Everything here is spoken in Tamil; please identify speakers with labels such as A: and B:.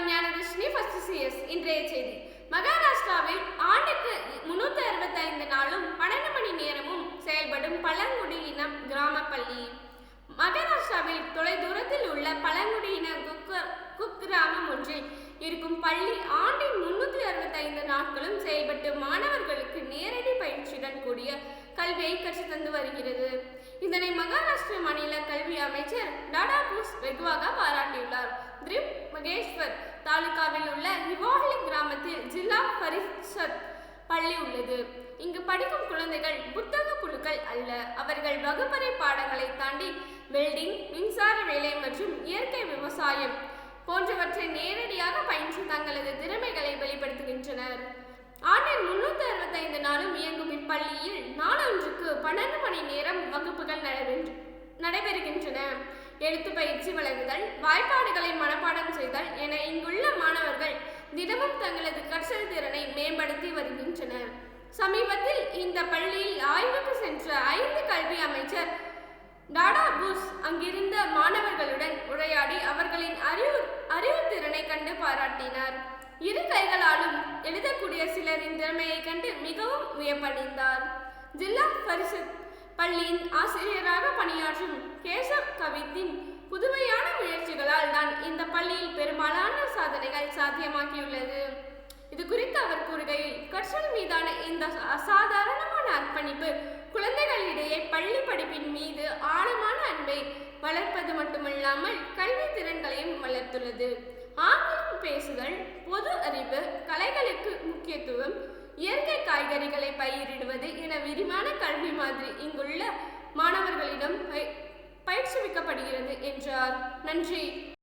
A: நான் ஞானதர்ஷினி ஃபர்ஸ்ட் சிஎஸ் இன்றைய செய்தி. மகாராஷ்டிராவில் ஆண்டுக்கு முன்னூத்தி அறுபத்தைந்து நாளும் பன்னெண்டு மணி நேரமும் செயல்படும் பழங்குடியினம் கிராம பள்ளி மகாராஷ்டிராவில் தொலைதூரத்தில் உள்ள பழங்குடியின குக்க- குக்கிராமம் ஒன்றில் இருக்கும் பள்ளி ஆண்டின் முன்னூத்தி அறுபத்தைந்து நாட்களும் செயல்பட்டு மாணவர்களுக்கு நேரடி பயிற்சியுடன் கூடிய கல்வியை கற்றுத்தந்து வருகிறது. இதனை மகாராஷ்டிர மாநில கல்வி அமைச்சர் டாடா பூஸ் வெகுவாக பாராட்டியுள்ளார். திரிப் மகேஸ்வர் தாலுகாவில் உள்ள ஹிவாஹலி கிராமத்தில் ஜில்லா பரிஷத் பள்ளி உள்ளது. இங்கு படிக்கும் குழந்தைகள் புத்தக குழுக்கள் அல்ல. அவர்கள் வகுப்பறை பாடங்களை தாண்டி வெல்டிங் மின்சார வேலை மற்றும் இயற்கை விவசாயம் போன்றவற்றை நேரடியாக பயின்று தங்களது திறமைகளை வெளிப்படுத்துகின்றனர். ஆண்டின் முன்னூத்தி அறுபத்தைந்து நாளும் இயங்கும் இப்பள்ளியில் நாளொன்றுக்கு பன்னெண்டு மணி நேரம் வகுப்புகள் நடைபெற்று நடைபெறுகின்றன. எழுத்து பயிற்சி வழங்குதல் வாய்ப்பாடுகளை மனப்பாடம் செய்தல் என தினமும் தங்களது கற்றல் திறனை மேம்படுத்தி வருகின்றனர் சமீபத்தில் இந்த பள்ளியில் ஆய்வுக்கு சென்ற ஐந்து கல்வி அமைச்சர் டாடா பூஸ் அங்கிருந்த மாணவர்களுடன் உரையாடி அவர்களின் அறிவு அறிவுத்திறனை கண்டு பாராட்டினார். இரு கைகளாலும் எழுதக்கூடிய சிலரின் திறமையை கண்டு மிகவும் வியப்படைந்தார். ஜில்லா பரிசத் பள்ளியின் ஆசிரியராக பணியாற்றும் கேசவ் கவித்தின் புதுமையான முயற்சிகளால் தான் இந்த பள்ளி சாதனைகள் சாத்தியமாகியுள்ளது இது குறித்து அவர் கூறுகையில் கற்றல் மீதான இந்த அசாதாரணமான அர்ப்பணிப்பு குழந்தைகளிடையே பள்ளி படிப்பின் மீது ஆழமான அன்பை வளர்ப்பது மட்டுமல்லாமல் கல்வி திறன்களையும் வளர்த்துள்ளது. ஆங்கிலம் பேசுதல் பொது அறிவு கலைகளுக்கு முக்கியத்துவம் இயற்கை காய்கறிகளை பயிரிடுவது என விரிவான கல்வி மாதிரி இங்குள்ள மாணவர்களிடம் பய- பயிற்சிவிக்கப்படுகிறது என்றார். நன்றி.